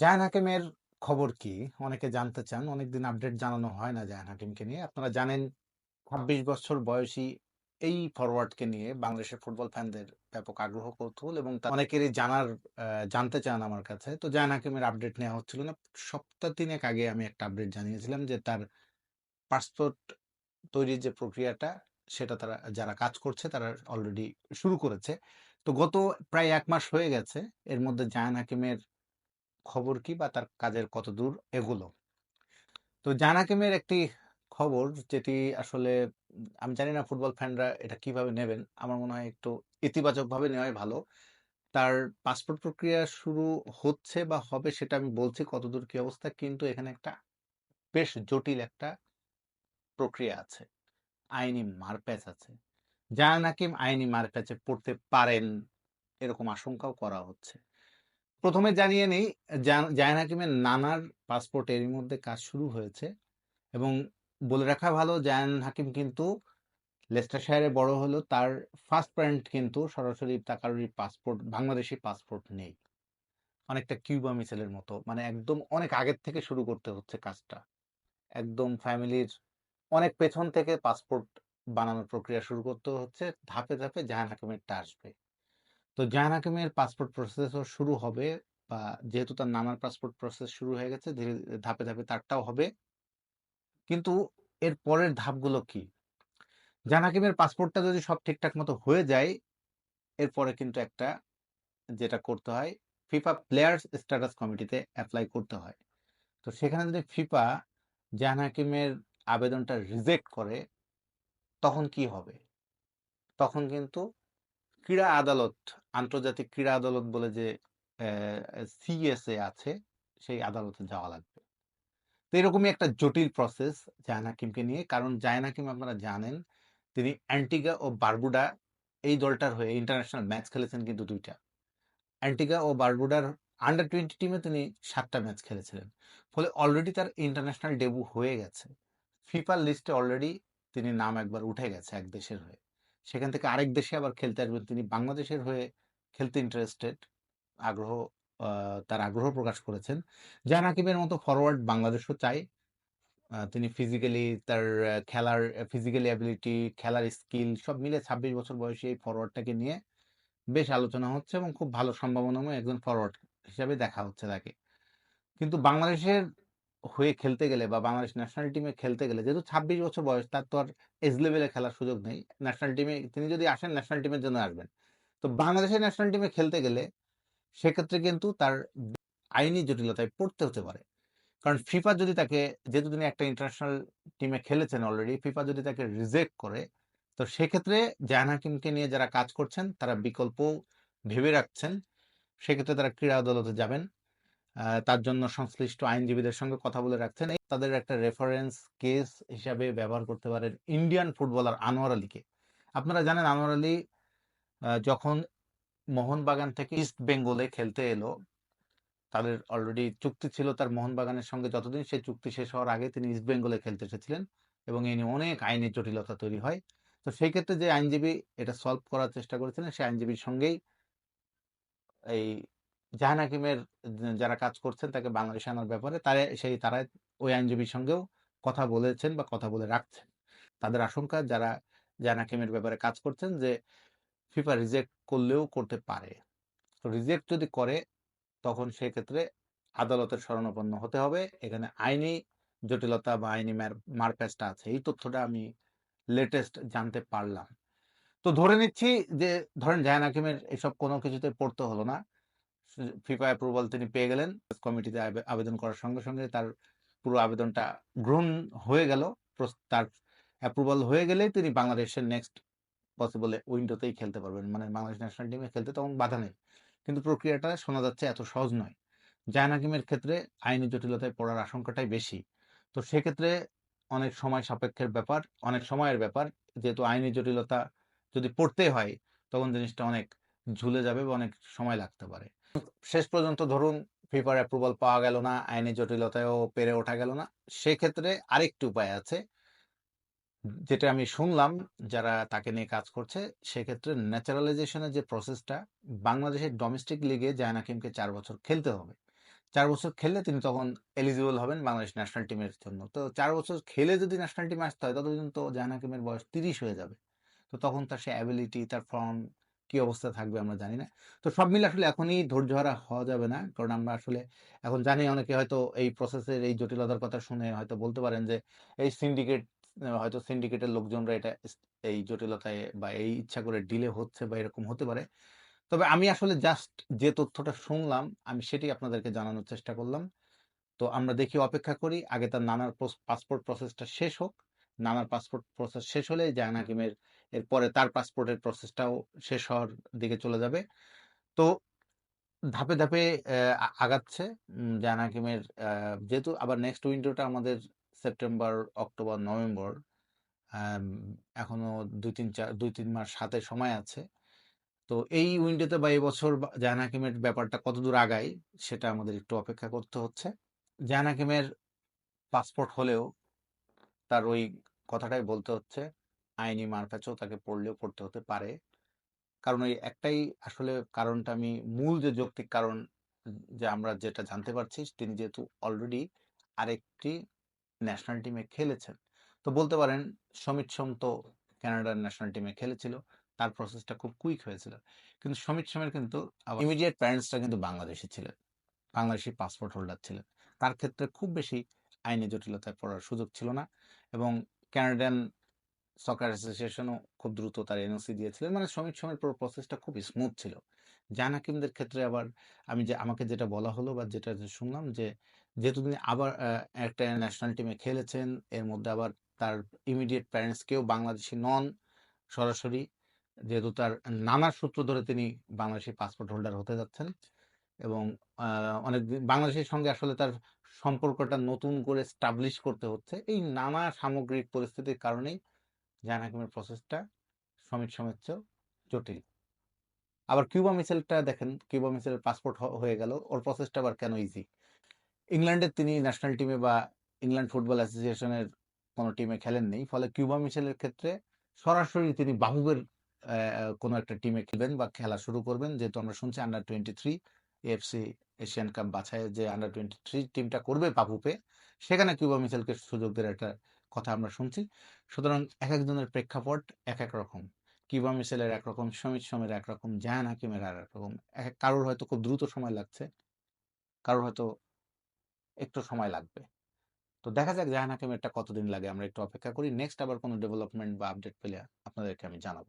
জায়ান হাকিমের খবর কি? অনেকে জানতে চান। অনেকদিন আপডেট জানানো হয় না জায়ান হাকিমকে নিয়ে। আপনারা জানেন ২৬ বছর বয়সী এই ফরওয়ার্ডকে নিয়ে বাংলাদেশের ফুটবল ফ্যানদের ব্যাপক আগ্রহ, কৌতূহল এবং অনেকেরই জানার জানতে চান আমার কাছে। তো জায়ান হাকিমের আপডেট নেওয়া হচ্ছিল না। সপ্তাহ ৩ এক আগে আমি একটা আপডেট জানিয়েছিলাম যে তার পাসপোর্ট তৈরির যে প্রক্রিয়াটা, সেটা তারা, যারা কাজ করছে তারা অলরেডি শুরু করেছে। তো গত প্রায় এক মাস হয়ে গেছে। এর মধ্যে জায়ান হাকিমের খবর কি বা তার কাজের কতদূর এগোলো? তো জায়ান হাকিমের একটি খবর যেটি আসলে আমি জানি না ফুটবল ফ্যানরা এটা কীভাবে নেবেন। আমার মনে হয় একটু ইতিবাচকভাবে নেওয়াই ভালো। তার পাসপোর্ট প্রক্রিয়া শুরু হচ্ছে বা হবে সেটা আমি বলছি কতদূর কি অবস্থা। কিন্তু এখানে একটা বেশ জটিল একটা প্রক্রিয়া আছে। আইনি মারপ্যাচ আছে। জায়ান হাকিম আইনি মারপ্যাচে পড়তে পারেন এরকম আশঙ্কাও করা হচ্ছে। ১ম এ জানিয়ে নেই জায়ান হাকিমের নানার পাসপোর্ট এরই মধ্যে কাজ শুরু হয়েছে এবং বলে রাখা ভালো জায়ান হাকিম কিন্তু লেস্টারশায়ারে বড় হলেও তার ফার্স্ট প্যারেন্ট কিন্তু সরাসরি তার পাসপোর্ট বাংলাদেশী পাসপোর্ট নেই। অনেকটা কিউবা মিচেলের মতো। মানে একদম অনেক আগের থেকে শুরু করতে হচ্ছে কাজটা। একদম ফ্যামিলির অনেক পেছন থেকে পাসপোর্ট বানানোর প্রক্রিয়া শুরু করতে হচ্ছে। ধাপে, ধাপে জায়ান হাকিমেরটা আসবে। তো জায়ান হাকিমের পাসপোর্ট প্রসেসও শুরু হবে বা যেহেতু তার নানার পাসপোর্ট প্রসেস শুরু হয়ে গেছে ধীরে ধাপে, ধাপে তারটাও হবে। কিন্তু এর পরের ধাপগুলো কি? জায়ান হাকিমের পাসপোর্টটা যদি সব ঠিকঠাক মতো হয়ে যায়, এরপরে কিন্তু একটা যেটা করতে হয় ফিফা প্লেয়ার্স স্ট্যাটাস কমিটিতে অ্যাপ্লাই করতে হয়। তো সেখানে যদি ফিফা জায়ান হাকিমের আবেদনটা রিজেক্ট করে, তখন কি হবে? তখন কিন্তু ক্রীড়া আদালত, আন্তর্জাতিক ক্রীড়া আদালত বলে যে সিএসএ আছে, সেই আদালতে যাওয়া লাগবে। তো এরকমই একটা জটিল প্রসেস জায়ান হাকিমকে নিয়ে। কারণ জায়ান হাকিম আপনারা জানেন তিনি অ্যান্টিগা ও বারবুডা এই দলটার হয়ে ইন্টারন্যাশনাল ম্যাচ খেলেছেন কিন্তু দুইটা অ্যান্টিগা ও বারবুডার আন্ডার ২০ টিমে তিনি সাতটা ম্যাচ খেলেছিলেন। ফলে অলরেডি তার ইন্টারন্যাশনাল ডেবু হয়ে গেছে। ফিফার লিস্টে অলরেডি তিনি নাম একবার উঠে গেছে এক দেশের হয়ে। সেখান থেকে আরেক দেশে আবার খেলতে আসবেন। তিনি বাংলাদেশের হয়ে খেলতে ইন্টারেস্টেড। আগ্রহ তার আগ্রহ প্রকাশ করেছেন। জায়ান হাকিমের মতো ফরওয়ার্ড বাংলাদেশও চায়। তিনি ফিজিক্যালি তার খেলার ফিজিক্যাল অ্যাবিলিটি, খেলার স্কিল সব মিলে ২৬ বছর বয়সী এই ফরওয়ার্ডটাকে নিয়ে বেশ আলোচনা হচ্ছে এবং খুব ভালো সম্ভাবনাময় একজন ফরওয়ার্ড হিসাবে দেখা হচ্ছে তাকে। কিন্তু বাংলাদেশের হয়ে খেলতে গেলে বা বাংলাদেশ ন্যাশনাল টিমে খেলতে গেলে যেহেতু ২৬ বছর বয়স তার তো আর এজ লেভেলে খেলার সুযোগ নেই। ন্যাশনাল টিমে তিনি যদি আসেন ন্যাশনাল টিমের জন্য আসবেন। তো বাংলাদেশের ন্যাশনাল টিমে খেলতে গেলে সেক্ষেত্রে কিন্তু তার আইনি জটিলতায় পড়তে হতে পারে। কারণ ফিফা যদি তাকে যেহেতু তিনি একটা ইন্টারন্যাশনাল টিমে খেলেছেন অলরেডি, ফিফা যদি তাকে রিজেক্ট করে, তো সেক্ষেত্রে জায়ান হাকিমকে নিয়ে যারা কাজ করছেন তারা বিকল্প ভেবে রাখছেন। সেক্ষেত্রে তারা ক্রীড়া আদালতে যাবেন। তার জন্য সংশ্লিষ্ট আইনজীবীদের সঙ্গে কথা বলে রাখছেন। তাদের একটা রেফারেন্স কেস হিসাবে ব্যবহার করতে পারেন ইন্ডিয়ান ফুটবলার আনোয়ার আলীকে। আপনারা জানেন আনোয়ার আলী যখন মোহনবাগান থেকে ইস্ট বেঙ্গলে খেলতে এলো, তাদের অলরেডি চুক্তি ছিল তার মোহনবাগানের সঙ্গে যতদিন সেই চুক্তি শেষ হওয়ার আগে তিনি ইস্ট বেঙ্গলে খেলতে এসেছিলেন এবং এই নিয়ে অনেক আইনি জটিলতা তৈরি হয়। তো সেই ক্ষেত্রে যে আইনজীবী এটা সলভ করার চেষ্টা করেছিলেন সেই আইনজীবীর সঙ্গেই এই জাহান হাকিমের যারা কাজ করছেন তাকে বাংলাদেশে আনার ব্যাপারে তারে, সেই তারা ওই আইনজীবীর সঙ্গেও কথা বলেছেন বা কথা বলে রাখছেন। তাদের আশঙ্কা যারা জাহান হাকিমের ব্যাপারে কাজ করছেন যে ফিফা রিজেক্ট করলেও করতে পারে। তো রিজেক্ট যদি করে, তখন সেক্ষেত্রে আদালতের শরণাপন্ন হতে হবে। এখানে আইনি জটিলতা বা আইনি মারপ্যাচটা আছে। এই তথ্যটা আমি লেটেস্ট জানতে পারলাম। তো ধরে নিচ্ছি যে, ধরেন জায়ান হাকিমের এসব কোনো কিছুতে পড়তে হলো না। ফিফা অ্যাপ্রুভাল তিনি পেয়ে গেলেন। কমিটিতে আবেদন করার সঙ্গে, সঙ্গে তার পুরো আবেদনটা গ্রহণ হয়ে গেল। তার অ্যাপ্রুভাল হয়ে গেলেই তিনি বাংলাদেশের নেক্সট পসিবল উইন্ডোতেই খেলতে পারবেন। মানে বাংলাদেশ ন্যাশনাল টিমে খেলতে তখন বাধা নেই। কিন্তু প্রক্রিয়াটা শোনা যাচ্ছে এত সহজ নয়। জায়ান হাকিমের ক্ষেত্রে আইনি জটিলতায় পড়ার আশঙ্কাটাই বেশি। তো সেক্ষেত্রে অনেক সময় সাপেক্ষের ব্যাপার, অনেক সময়ের ব্যাপার। যেহেতু আইনি জটিলতা যদি পড়তে হয় তখন জিনিসটা অনেক ঝুলে যাবে বা অনেক সময় লাগতে পারে। শেষ পর্যন্ত ধরুন ফিফার অ্যাপ্রুভাল পাওয়া গেল না, আইনি জটিলতায়ও পেরে ওঠা গেল না। সেক্ষেত্রে আরেকটি উপায় আছে। যেটা আমি শুনলাম যারা তাকে নিয়ে কাজ করছে সেক্ষেত্রে ন্যাচারালাইজেশন এর যে প্রসেসটা বাংলাদেশের ডোমেস্টিক লিগে জায়ান হাকিমকে ৪ বছর খেলতে হবে। চার বছর খেললে তিনি তখন এলিজিবল হবেন বাংলাদেশ ন্যাশনাল টিমের জন্য তো চার বছর খেলে যদি ন্যাশনাল টিমে আসতে হয় ততদিন তো জাহান হাকিমের বয়স তিরিশ হয়ে যাবে তো তখন তার সে অ্যাবিলিটি তার ফর্ম কি অবস্থা থাকবে আমরা জানি না। তো সব মিলে আসলে এখনই ধৈর্য হারা হওয়া যাবে না। কারণ আমরা আসলে এখন জানি অনেকে হয়তো এই প্রসেসের এই জটিলতার কথা শুনে হয়তো বলতে পারেন যে, এই সিন্ডিকেট হয়তো সিন্ডিকেটের লোকজনরা এটা এই জটিলতায় বা এই ইচ্ছা করে ডিলে হচ্ছে বা এরকম হতে পারে। তবে আমি আসলে জাস্ট যে তথ্যটা শুনলাম, আমি সেটি আপনাদেরকে জানানোর চেষ্টা করলাম। তো আমরা দেখি, অপেক্ষা করি। আগে তার নানার পাসপোর্ট প্রসেসটা শেষ হোক। নানার পাসপোর্ট প্রসেস শেষ হলে জাহান হাকিমের এরপরে তার পাসপোর্টের প্রসেসটাও শেষ হওয়ার দিকে চলে যাবে। তো ধাপে ধাপে আগাচ্ছে জাহান হাকিমের যেহেতু আবার নেক্সট উইন্ডোটা আমাদের সেপ্টেম্বর অক্টোবর নভেম্বর এখনও দুই তিন চার দুই তিন মাস হাতে সময় আছে। তো এই উইন্ডোতে বা এবছর জাহান হাকিমের ব্যাপারটা কতদূর আগায় সেটা আমাদের একটু অপেক্ষা করতে হচ্ছে। জাহান পাসপোর্ট হলেও তার ওই কথাটাই বলতে হচ্ছে আইনি মারপ্যাচও তাকে পড়লেও পড়তে হতে পারে। কারণ ওই একটাই আসলে কারণটা আমি মূল যে যৌক্তিক কারণ যে আমরা যেটা জানতে পারছি তিনি যেহেতু অলরেডি আরেকটি ন্যাশনাল টিমে খেলেছেন। তো বলতে পারেন সমিত সোম তো কানাডার ন্যাশনাল টিমে খেলেছিল তার প্রসেসটা খুব কুইক হয়েছিল। কিন্তু সমিত সোমের কিন্তু ইমিডিয়েট প্যারেন্টসটা কিন্তু বাংলাদেশি ছিলেন বাংলাদেশি পাসপোর্ট হোল্ডার ছিলেন। তার ক্ষেত্রে খুব বেশি আইনি জটিলতায় পড়ার সুযোগ ছিল না এবং ক্যানাডিয়ান সকার অ্যাসোসিয়েশনও খুব দ্রুত তার এনওসি দিয়েছিলেন। মানে সমিত সোমের পুরো প্রসেসটা খুব স্মুথ ছিল। জান হাকিমদের ক্ষেত্রে আবার আমি যে, আমাকে যেটা বলা হলো বা যেটা শুনলাম যে, যেহেতু তিনি আবার একটা ন্যাশনাল টিমে খেলেছেন, এর মধ্যে আবার তার ইমিডিয়েট প্যারেন্টস কেউ বাংলাদেশি নন সরাসরি। যেহেতু তার নানার সূত্র ধরে তিনি বাংলাদেশি পাসপোর্ট হোল্ডার হতে যাচ্ছেন এবং অনেক বাংলাদেশের সঙ্গে আসলে তার সম্পর্কটা নতুন করে স্টাবলিশ করতে হচ্ছে। এই নানা সামগ্রিক পরিস্থিতির কারণেই জাহান হাকিমের প্রসেসটা সমিত সমেত জটিল। আবার কিউবা মিসেলটা দেখেন কিউবা মিসেলের পাসপোর্ট হয়ে গেল। ওর প্রসেসটা আবার কেন ইজি ইংল্যান্ডের তিনি ন্যাশনাল টিমে বা ইংল্যান্ড ফুটবল অ্যাসোসিয়েশনের কোনো টিমে খেলেননি ফলে কিউবা মিসেলের ক্ষেত্রে সরাসরি তিনি বাহুবের কোনো একটা টিমে খেলবেন বা খেলা শুরু করবেন। যেহেতু আমরা শুনছি under twenty three FC Asian Cup বাছায় যে আন্ডার টোয়েন্টি থ্রি টিমটা করবে বাহুপে সেখানে কিউবা মিসেলকে সুযোগ দেওয়ার একটা কথা আমরা শুনছি। সুতরাং এক একজনের প্রেক্ষাপট এক এক রকম। কিবা মিসেলের একরকম সমিত সমের একরকম জাহান হাকিমের আর একরকম এক কারোর হয়তো খুব দ্রুত সময় লাগছে কারোর হয়তো একটু সময় লাগবে। তো দেখা যাক জাহান হাকিমেরটা কতদিন লাগে আমরা একটু অপেক্ষা করি। নেক্সট আবার কোনো ডেভেলপমেন্ট বা আপডেট পেলে আপনাদেরকে আমি জানাব।